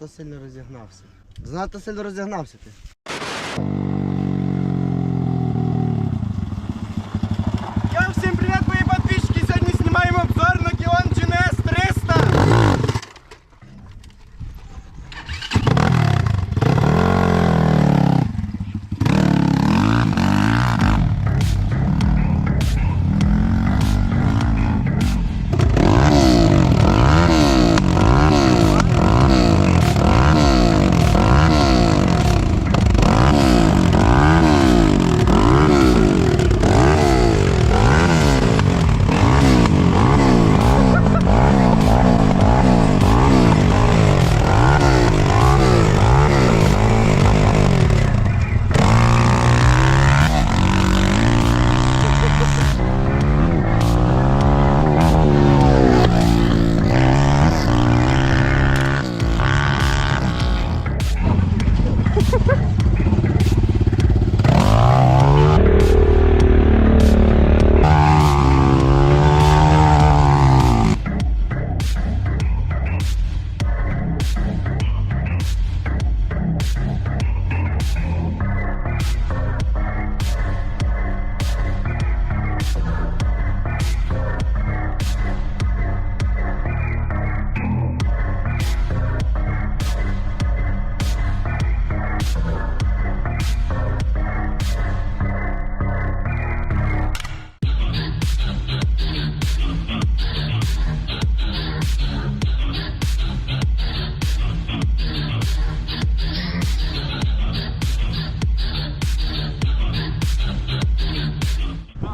Занадто сильно розігнався. Занадто сильно розігнався ти.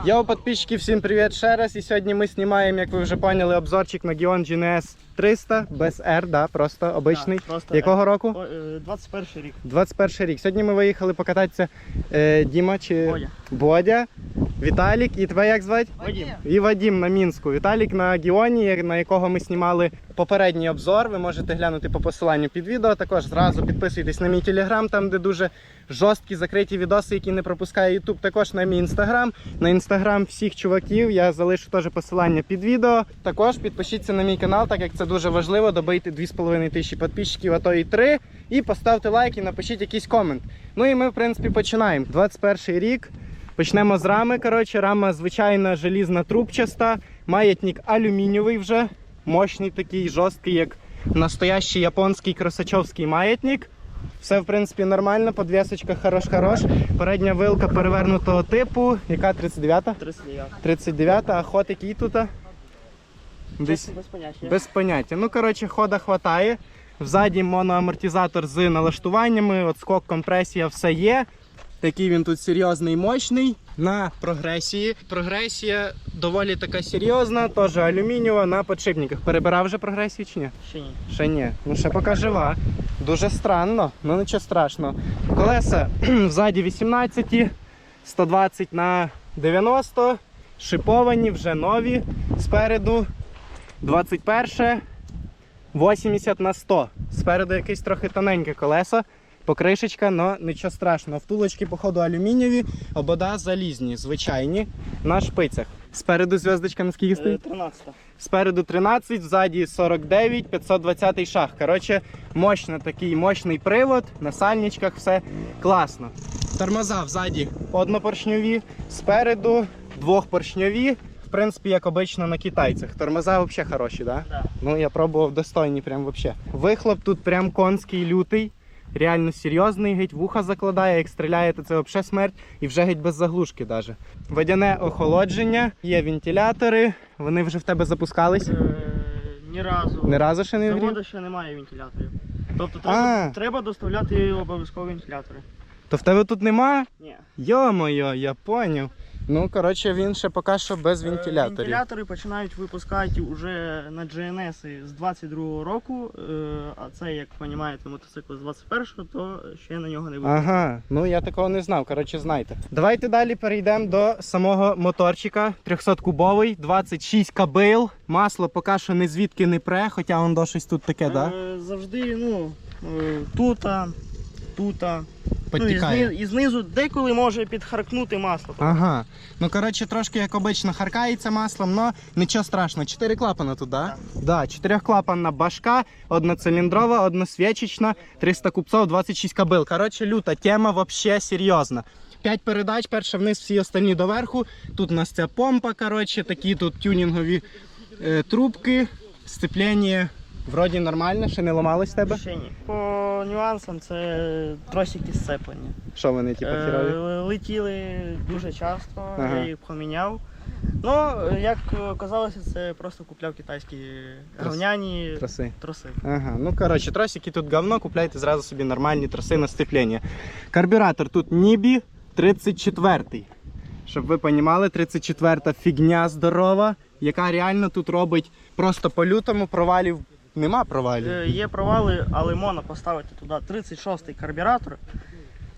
Йоу, подписчики, всім привіт ще раз. І сьогодні ми знімаємо, як ви вже поняли, обзорчик на Gion GNS 300 без R, да, просто обичний. Так, просто Якого року? Е, 21 рік. 21 рік. Сьогодні ми виїхали покататися е, Діма чи Бодя. Бодя, Віталік і тебе як звати? Вадим. І Вадім на Мінську. Віталік на Гіоні, на якого ми знімали попередній обзор. Ви можете глянути по посиланню під відео. Також зразу підписуйтесь на мій телеграм, там де дуже жорсткі закриті відоси, які не пропускає Ютуб. Також на мій інстаграм. На інстаграм всіх чуваків я залишу теж посилання під відео. Також підпишіться на мій канал, так як це дуже важливо. Добити 2,5 тисячі підписчиків, а то і 3. І поставте лайк і напишіть якийсь комент. Ну і ми, в принципі, починаємо. 21 рік. Почнемо з рами. Коротше, рама звичайна желізна трубчаста, маятник алюмінієвий вже, мощний такий, жорсткий, як настоящий японський кросачовський маятник. Все, в принципі, нормально, подвісочка хорош-хорош. Передня вилка перевернутого типу. Яка 39-та? 39. 39-та, а ход який тут? Десь без поняття. без поняття. Ну, коротше, хода хватає. Взаді моноамортизатор з налаштуваннями, от скок, компресія, все є. Такий він тут серйозний мощний. На прогресії. Прогресія доволі така серйозна, теж алюмінієва на підшипниках. Перебирав вже прогресію чи ні? Ще ні. Ще ні. Ну ще поки жива. Дуже странно, ну нічого страшного. Колеса взаді 18, 120 на 90, шиповані, вже нові. Спереду 21, 80 на 100. Спереду якесь трохи тоненьке колесо. Покришечка, але нічого страшного. Втулочки, походу, алюмінієві, обода залізні, звичайні, на шпицях. Спереду зв'язочка на скільки Е, стоїть? 13. Спереду 13, ззаді 49, 520 шаг. Коротше, мощно такий мощний привод, на сальничках все класно. Тормоза взаді однопоршньові, спереду двохпоршньові. В принципі, як обично на китайцях. Тормоза взагалі хороші, да? Да. Ну я пробував достойні, прям вообще. Вихлоп тут прям конський лютий. Реально серйозний, геть вуха закладає, як стріляє, то це взагалі смерть і вже геть без заглушки даже. Водяне охолодження, є вентилятори, вони вже в тебе запускались. Е, ні разу. Ні разу ще не Заводу ще немає вентиляторів. Тобто А. треба, треба доставляти обов'язково вентилятори. То в тебе тут нема? Ні. Йо-моє, я поняв. Ну, коротше, він ще поки що без Е, вентиляторів. Вентилятори починають випускати вже на GNS з 22-го року, е, а це, як розумієте, мотоцикл з 21-го, то ще на нього не випустили. Ага, ну я такого не знав, коротше, знайте. Давайте далі перейдемо до самого моторчика. 300-кубовий, 26 кабил. Масло поки що не звідки не пре, хоча воно до щось тут таке, да? Е, Завжди, ну, е, тута, Ну, і, зни- і знизу деколи може підхаркнути масло. Ага. Ну коротше, трошки як обично харкається маслом, але нічого страшного. Чотири клапана тут, да? Так. Да, чотирьохклапанна башка, одноциліндрова, односвічечна, 300 купцов, 26 кабел. Коротше, люта тема вообще серйозна. П'ять передач, перша вниз, всі остальні доверху. Тут у нас ця помпа, коротше, такі тут тюнінгові е, трубки, сцеплення. Вроді нормально, ще не ламалось в тебе. Ще ні. По нюансам це тросики сцеплення. Що вони, типу, Е, летіли дуже часто, Ага. я їх поміняв. Ну, як оказалося, це просто купляв китайські говняні Троси. троси. Ага, ну коротше, тросики тут говно, купляйте зразу собі нормальні троси на сцеплення. Карбюратор тут Нібі 34. Щоб ви понімали, 34 фігня здорова, яка реально тут робить просто по лютому провалів. Нема провалів. Е, Є провали, але можна поставити туди 36-й карбюратор.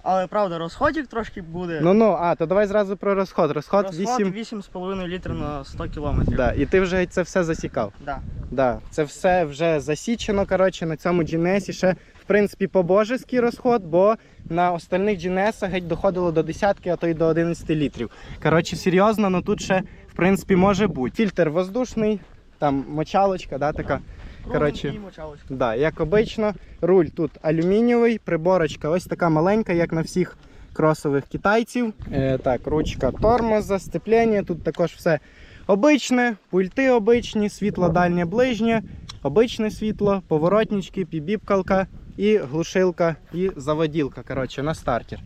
Але правда, розходик трошки буде. Ну ну, а, то давай зразу про розход. Розход, Розход 8. 8,5 літрів на 100 кілометрів. Да, і ти вже це все засікав. Да. Да, це все вже засічено. Коротше, на цьому GNS ще в принципі по-божеський розход, бо на остальних GNS геть доходило до десятки, а то й до 11 літрів. Коротше, серйозно, ну тут ще в принципі може бути. Фільтр воздушний, там мочалочка, да, така. Коротше. Да, як обично, руль тут алюмінієвий, приборочка ось така маленька, як на всіх кросових китайців. Е, так, ручка тормоза, степлення, тут також все обичне, пульти обичні, світло дальнє ближнє, обичне світло, поворотнички, пібіпкалка і глушилка, і заводілка. Коротше, на стартер.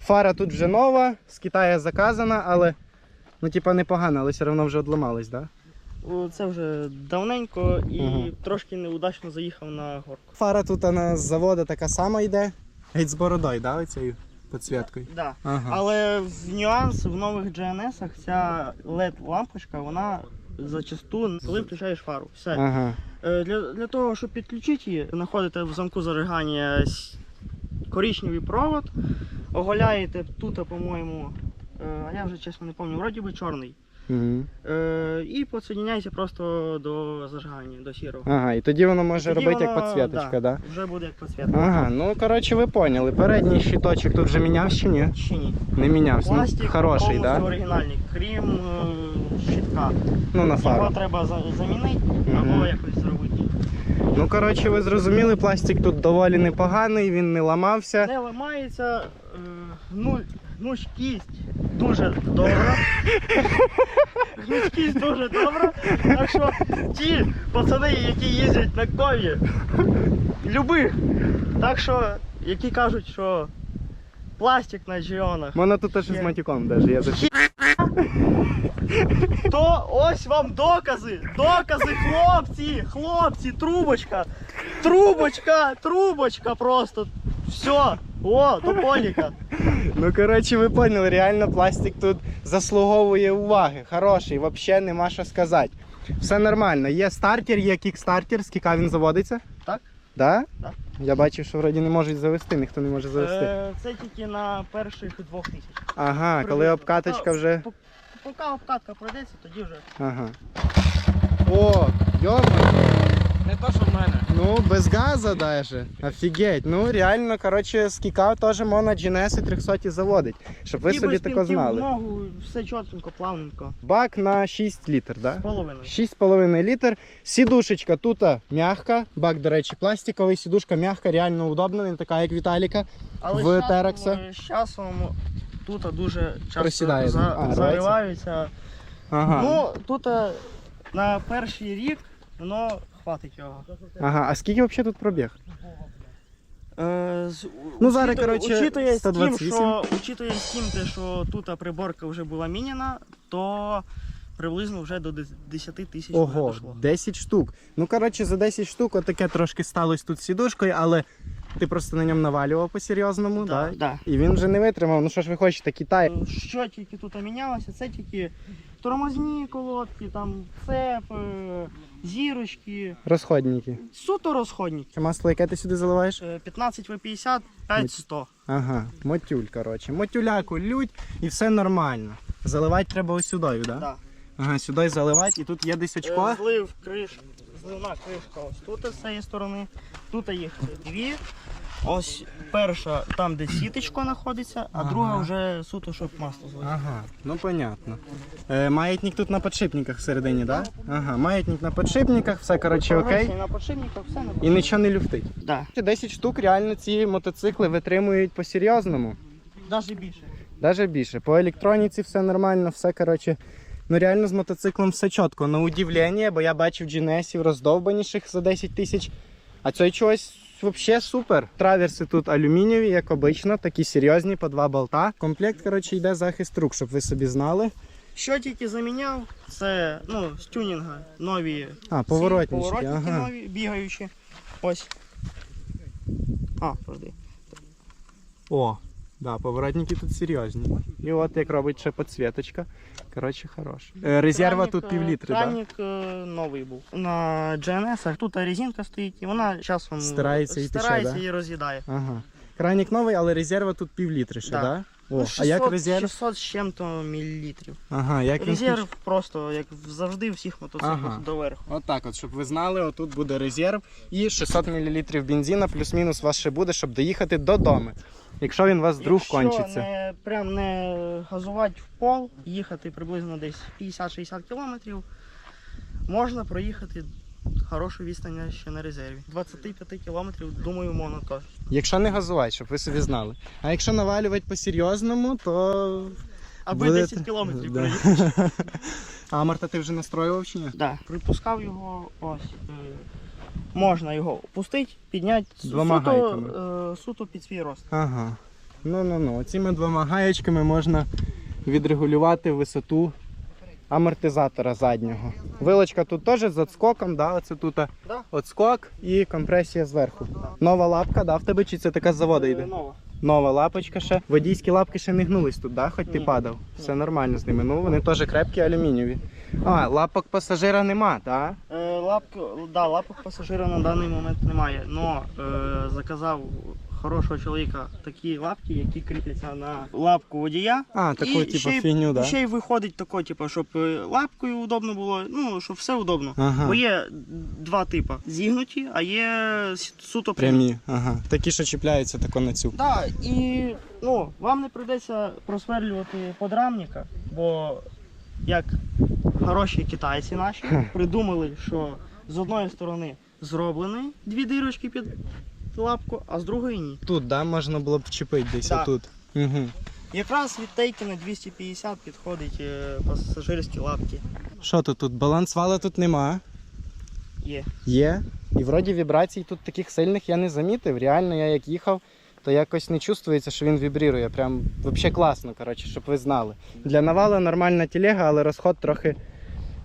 Фара тут вже нова, з Китаю заказана, але ну, типа непогана, але все одно вже одламалась, да? Це вже давненько і Мгм. трошки неудачно заїхав на горку. Фара тут вона з заводу така сама йде. Геть з бородою, да, оцією підсвіткою? Да. Ага. Але в нюанс в нових GNS ця LED лампочка, вона зачасту, коли включаєш фару. Все. Ага. Е, Для, для того, щоб підключити її, знаходите в замку зажигання с- коричневий провод, оголяєте тут, по-моєму, е, а я вже чесно не пам'ятаю, вроді би чорний. Угу. Е, І підсоединяйте просто до зажигання, до сірого. Ага, і тоді воно може Тоді робити як воно, підсвіточка, да? Вже буде як підсвітка. Ага, ну коротше ви поняли. Передній щиточок тут вже міняв чи ні? Чи ні? Не мінявся. Пластик Ну, хороший, повністю да? оригінальний, крім е, щитка. Ну на Його фару. треба за- замінити Мгм. або якось зробити. Ну коротше, ви зрозуміли, пластик тут доволі непоганий, він не ламався. Не ламається, е, ну, гнучкість дуже добра. Гнучкість дуже добра. Так що ті пацани, які їздять на кові, любих, так що, які кажуть, що пластик на джіонах, Воно тут теж Є. з матюком даже. Я за- то ось вам докази. Докази, хлопці, хлопці, трубочка. Трубочка, трубочка просто. Все. О, до поліка. Ну коротше, ви поняли, реально пластик тут заслуговує уваги. Хороший, взагалі нема що сказати. Все нормально. Є стартер, є кікстартер, з кіка він заводиться. Так. Да? Так. Я бачив, що вроді не можуть завести, ніхто не може завести. Е, Це тільки на перших двох тисяч. Ага, коли обкаточка вже. По- Поки обкатка пройдеться, тоді вже. Ага. О, йома. Не то, що в мене. Ну, без газа даже. Офігеть. Ну, реально, коротше, з кіка теж можна GNS 300 заводить. Щоб ви собі тако знали. ногу, все чітко, плавненько. Бак на 6 літр, так? Да? З половиною. 6,5 літр. Сідушечка тут м'яка. Бак, до речі, пластиковий, сідушка м'яка, реально удобна, не така, як Віталіка. Але в з Терекса? е, з часом тут дуже часто Просідає, за, а, зариваються. Ага. Ну, тут е, на перший рік воно хватить його. ага. А скільки взагалі тут пробіг? Е, з- Ну, зараз, учиту- коротше, учитує з тим, 128. що, учитує з тим, те, що тут приборка вже була міняна, то приблизно вже до 10 тисяч Ого, дійшло. 10 штук. Ну, коротше, за 10 штук отаке трошки сталося тут з сідушкою, але ти просто на ньому навалював по-серйозному, Да, да? да. І він вже не витримав. Ну що ж ви хочете, Китай. Е, Що тільки тут мінялося, це тільки тормозні колодки, там цеп, е, зірочки, Розходники. суто розходники. Чи масло, яке ти сюди заливаєш? Е, 15 В50, 5-100. Ага, мотюль, коротше. Мотюляку лють і все нормально. Заливати треба ось сюди, да? Да. Ага, сюди заливати, і тут є десь очко. Е, Злив криш, зливна кришка ось тут з цієї сторони. Тут їх дві. Ось перша там, де сіточко знаходиться, а Ага. друга вже суто, щоб масло злити. Ага, ну понятно. Е, маятник тут на подшипниках всередині, так? Да? Ага, маятник на подшипниках, все коротше окей. На подшипниках все на І нічого не люфтить. Да. 10 штук реально ці мотоцикли витримують по-серйозному. Навіть більше. Даже більше. По електроніці все нормально, все коротше. Ну реально з мотоциклом все чітко. На удивлення, бо я бачив GNS роздовбаніших за 10 тисяч. А цей чогось взагалі супер. Траверси тут алюмінієві, як обично, такі серйозні, по два болта. Комплект, коротше, йде захист рук, щоб ви собі знали. Що тільки заміняв, це ну, з тюнінга нові А, поворотнички, поворотники ага. нові, бігаючі. Ось. А, подожди. О, да, поворотники тут серйозні. І от як робить ще підсвіточка. Коротше, хорош. Е, резерва тут е, півлітри, так? Да? Кранік е, новий був. На GNS тут резинка стоїть, і вона часом Стирається і тече, стирається да? і роз'їдає. Ага. Кранік новий, але резерва тут півлітри ще, так? Да. Да? О, Ну, а як резерв? 600 з чим-то мілілітрів. Ага, як він Резерв просто, як завжди, всіх мотоциклах Ага. доверху. От так, от, щоб ви знали, отут буде резерв і 600 мл бензина, плюс-мінус у вас ще буде, щоб доїхати додому. Якщо він у вас вдруг Якщо кончиться. не, прям не газувати в пол, їхати приблизно десь 50-60 кілометрів, можна проїхати хорошу відстань ще на резерві. 25 кілометрів, думаю, можна теж. Якщо не газувати, щоб ви собі знали. А якщо навалювати по-серйозному, то. Аби будете- 10 кілометрів Да. проїхати. А Марта, ти вже настроював чи ні? Да. Припускав його ось. е, Можна його опустити, підняти Двома суто, гайками. е, суто під свій рост. Ага. Ну ну ну. Цими двома гаєчками можна відрегулювати висоту амортизатора заднього. Вилочка тут теж з отскоком, да? Оце тут Да. отскок і компресія зверху. Нова лапка, да, в тебе чи це така з заводу Е, йде? Нова. Нова лапочка ще. Водійські лапки ще не гнулись тут, да? хоч ти падав. Все нормально з ними. Ну вони теж крепкі, алюмінієві. А, лапок пасажира нема, так? Е, лапки, да, лапок пасажира на даний момент немає, але е, заказав хорошого чоловіка такі лапки, які кріпляться на лапку водія. А, таку, типу, ще й- фігню, да? ще й виходить тако, типу, щоб е, лапкою удобно було, ну, щоб все удобно. Ага. Бо є два типи: зігнуті, а є с- суто прямі. Прямі, ага. Такі, що чіпляються тако на цю. Да, і ну, вам не прийдеться просверлювати подрамника, бо як хороші китайці наші придумали, що з одної сторони зроблені дві дирочки під лапку, а з другої ні. Тут, да, можна було б вчепити десь Да. отут. Угу. Якраз від Тейкена 250 підходить е, пасажирські лапки. Що тут? Тут баланс вала тут нема. Є. Є. І вроді вібрацій тут таких сильних я не замітив. Реально, я як їхав, то якось не чувствується, що він вібрірує. Прям взагалі класно, коротше, щоб ви знали. Для навала нормальна телега, але розход трохи,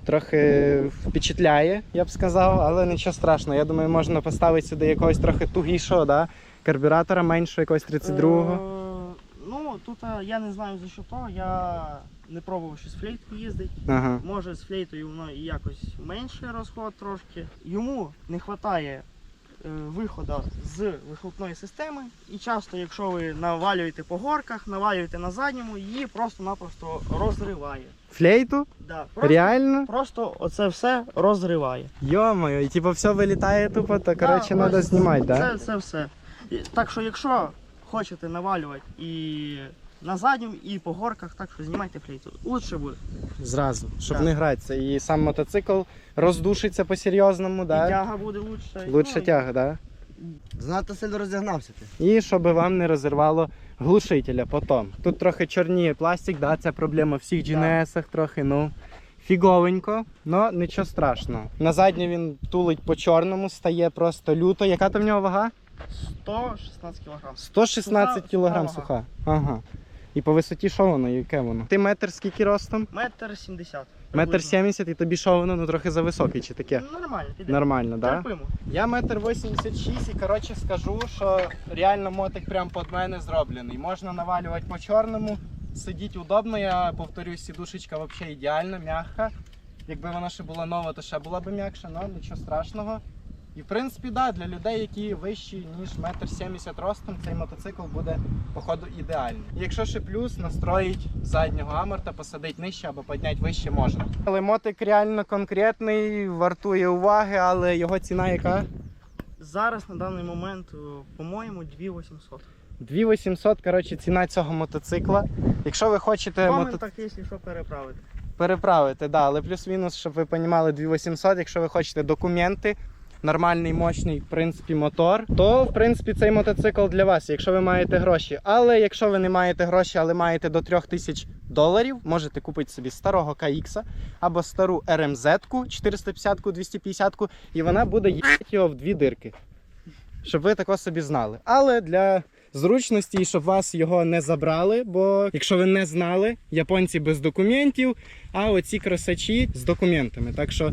трохи впечатляє, я б сказав, але нічого страшного. Я думаю, можна поставити сюди якогось трохи тугішого, да? карбюратора меншого, якогось 32-го. Е, ну, тут е, я не знаю за що то, я не пробував щось з флейткою їздити. Ага. Може з флейтою воно і якось менший розход трошки. Йому не вистачає виходу з вихлопної системи. І часто, якщо ви навалюєте по горках, навалюєте на задньому, її просто-напросто розриває. Флейту? Да, просто, Реально? просто оце все розриває. Йо-моє, і типу все вилітає тупо, то коротше треба ось знімати, Це. Да? це все. Так що, якщо хочете навалювати і на задньому, і по горках, так що знімайте флейту. Лучше буде. Зразу, щоб Так. не гратися. І сам мотоцикл роздушиться по-серйозному, І да? тяга буде лучше. Лучше ну, тяга, да? Знато сильно розігнався ти. І щоб вам не розірвало глушителя потім. Тут трохи чорніє пластик, да, це проблема в всіх GNS-ах трохи, ну. Фіговенько, але нічого страшного. На задній він тулить по чорному, стає просто люто. Яка там в нього вага? 116 кг. 116 Суха- кг суха суха. Ага. І по висоті що воно, яке воно? Ти метр скільки ростом? Метр сімдесят. Метр сімдесят і тобі що воно ну, трохи зависокий чи таке? Ну, Нормально, піде. Нормально, так? Да? Я метр 86 і коротше скажу, що реально мотик прям під мене зроблений. Можна навалювати по чорному, сидіти удобно. Я повторюсь, сідушечка взагалі ідеальна, м'яка. Якби вона ще була нова, то ще була б м'якша, але нічого страшного. І в принципі, да, для людей, які вищі, ніж метр 70 ростом, цей мотоцикл буде, походу, ідеальний. І якщо ще плюс настроїть заднього аморта, посадити нижче або підняти вище можна. Але мотик реально конкретний, вартує уваги, але його ціна яка? Зараз на даний момент, е, по-моєму, 2800. 2800, коротше, ціна цього мотоцикла. Якщо ви хочете мото... так, якщо що, переправити. переправити, да, але плюс-мінус, щоб ви розуміли, 2800, якщо ви хочете документи, нормальний, мощний, в принципі, мотор, то в принципі цей мотоцикл для вас, якщо ви маєте гроші. Але якщо ви не маєте гроші, але маєте до 3000 доларів, можете купити собі старого KX або стару RMZ 450-ку, 250-ку, і вона буде їхати його в дві дирки. Щоб ви тако собі знали. Але для зручності, і щоб вас його не забрали, бо якщо ви не знали, японці без документів, а оці красачі з документами. Так що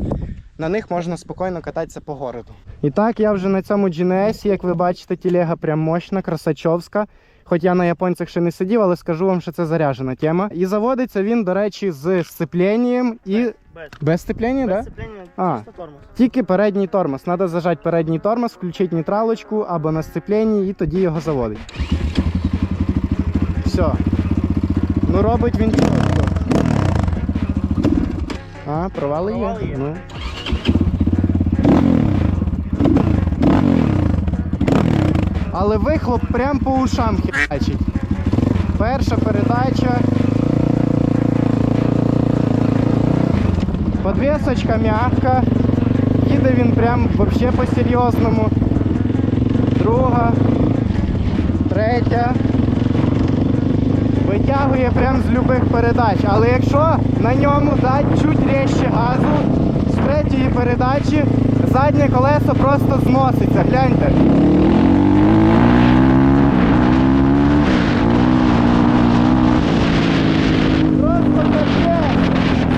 на них можна спокійно кататися по городу. І так, я вже на цьому GNS, як ви бачите, телега прям мощна, красачовська. Хоч я на японцях ще не сидів, але скажу вам, що це заряжена тема. І заводиться він, до речі, з сцепленням і Без, без сцеплення, без да? сцеплення, А. чисто тормоз. Тільки передній тормоз. Треба зажати передній тормоз, включити нейтралочку або на сцепленні і тоді його заводить. Все. Ну робить він чітко. А, провали є. Провали є. Ну. Але вихлоп прям по ушам херачить. Перша передача. Подвесочка м'яка. Їде він прям вообще по-серйозному. Друга. Третя. Витягує прям з любих передач. Але якщо на ньому дати чуть різче газу з третьої передачі, заднє колесо просто зноситься. Гляньте. Просто капець.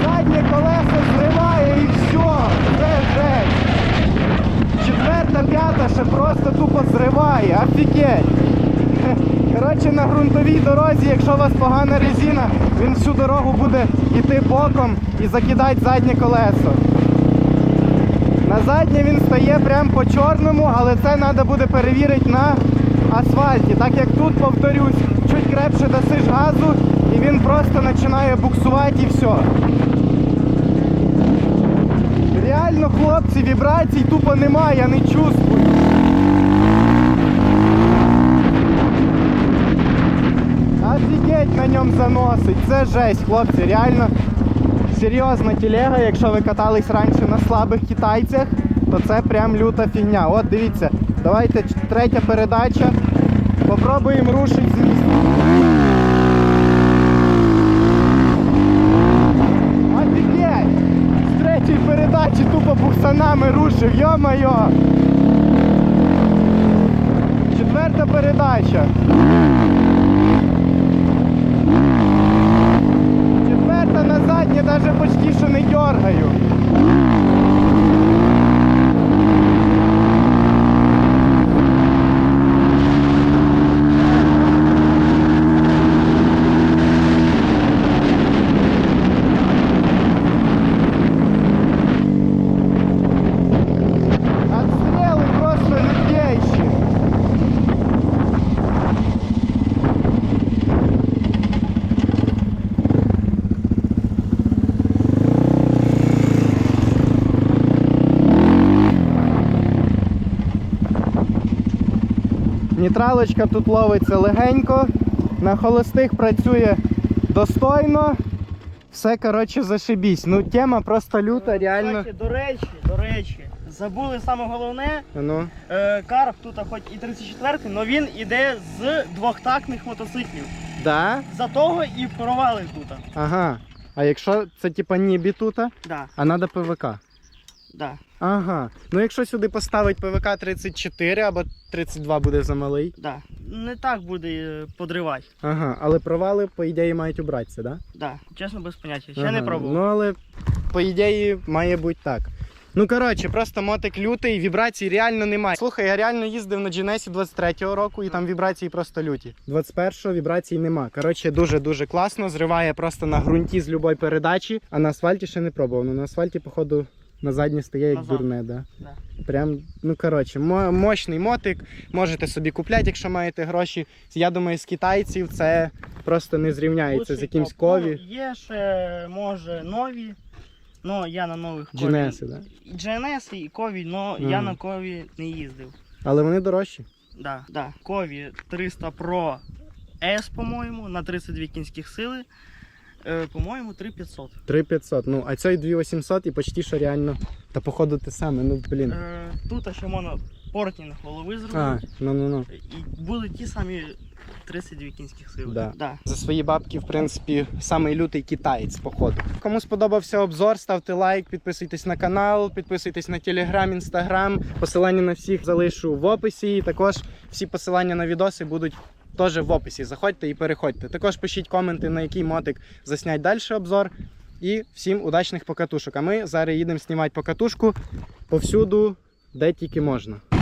Заднє колесо зриває і все. Це жесть. Четверта, п'ята ще просто тупо зриває. Офігеть. Коротше, на ґрунтовій дорозі, якщо у вас погана резина, він всю дорогу буде йти боком і закидати заднє колесо. На заднє він стає прямо по чорному, але це треба буде перевірити на асфальті. Так як тут, повторюсь, чуть крепше дасиш газу і він просто починає буксувати і все. Реально, хлопці, вібрацій тупо немає, я не чувствую. Офігеть на ньому заносить. Це жесть, хлопці, реально серйозна телега. Якщо ви катались раніше на слабих китайцях, то це прям люта фігня. От дивіться, давайте третя передача. Попробуємо рушити з місця. Офігеть! З третьої передачі тупо буксанами рушив, йо-моє! Четверта передача. Четверта на заднє навіть почти що не дергаю. Отстрелы просто лютейшие. Нейтралочка тут ловиться легенько, на холостих працює достойно. Все, коротше, зашибісь. Ну, тема просто люта, реально. Кстати, до речі, до речі, забули саме головне, Ну. е, карп тут хоч і 34-й, але він іде з двохтактних мотоциклів. Да? За того і провали тут. Ага. А якщо це типа нібі тута, Да, а треба ПВК. да. Ага. Ну якщо сюди поставить ПВК 34 або 32 буде замалий. Да. Не так буде е, подривати. Ага, але провали, по ідеї, мають убратися, да? Да. Чесно, без поняття. Ще ага. не пробував. Ну але по ідеї має бути так. Ну коротше, просто мотик лютий, вібрацій реально немає. Слухай, я реально їздив на GNS 23-го року і там вібрації просто люті. 21-го вібрацій нема. Коротше, дуже-дуже класно. Зриває просто на ґрунті з любої передачі, а на асфальті ще не пробував. Ну на асфальті, походу, на заднє стає як Назад. дурне, да. Да. Прям, ну коротше, мо- мощний мотик. Можете собі купляти, якщо маєте гроші. Я думаю, з китайців це просто не зрівняється з Лучший якимсь топ. кові. Ну, є ще, може, нові. Ну, я на нових кові. GNS, да? І GNS і кові, але Мгм. я на кові не їздив. Але вони дорожчі. Да, да. Кові 300 Pro S, по-моєму, на 32 кінських сили. Е, по-моєму, 3500. 3500. Ну, а цей 2800 і почти що реально. Та походу те саме, ну блін. Е, тут ще можна портінг голови А, зробити. ну ну ну. І будуть ті самі 32 кінських сили. Да. Да. За свої бабки, в принципі, самий лютий китаєць, походу. Кому сподобався обзор, ставте лайк, підписуйтесь на канал, підписуйтесь на телеграм, інстаграм. Посилання на всіх залишу в описі. І також всі посилання на відоси будуть теж в описі. Заходьте і переходьте. Також пишіть коменти, на який мотик заснять далі обзор. І всім удачних покатушок. А ми зараз їдемо знімати покатушку повсюду, де тільки можна.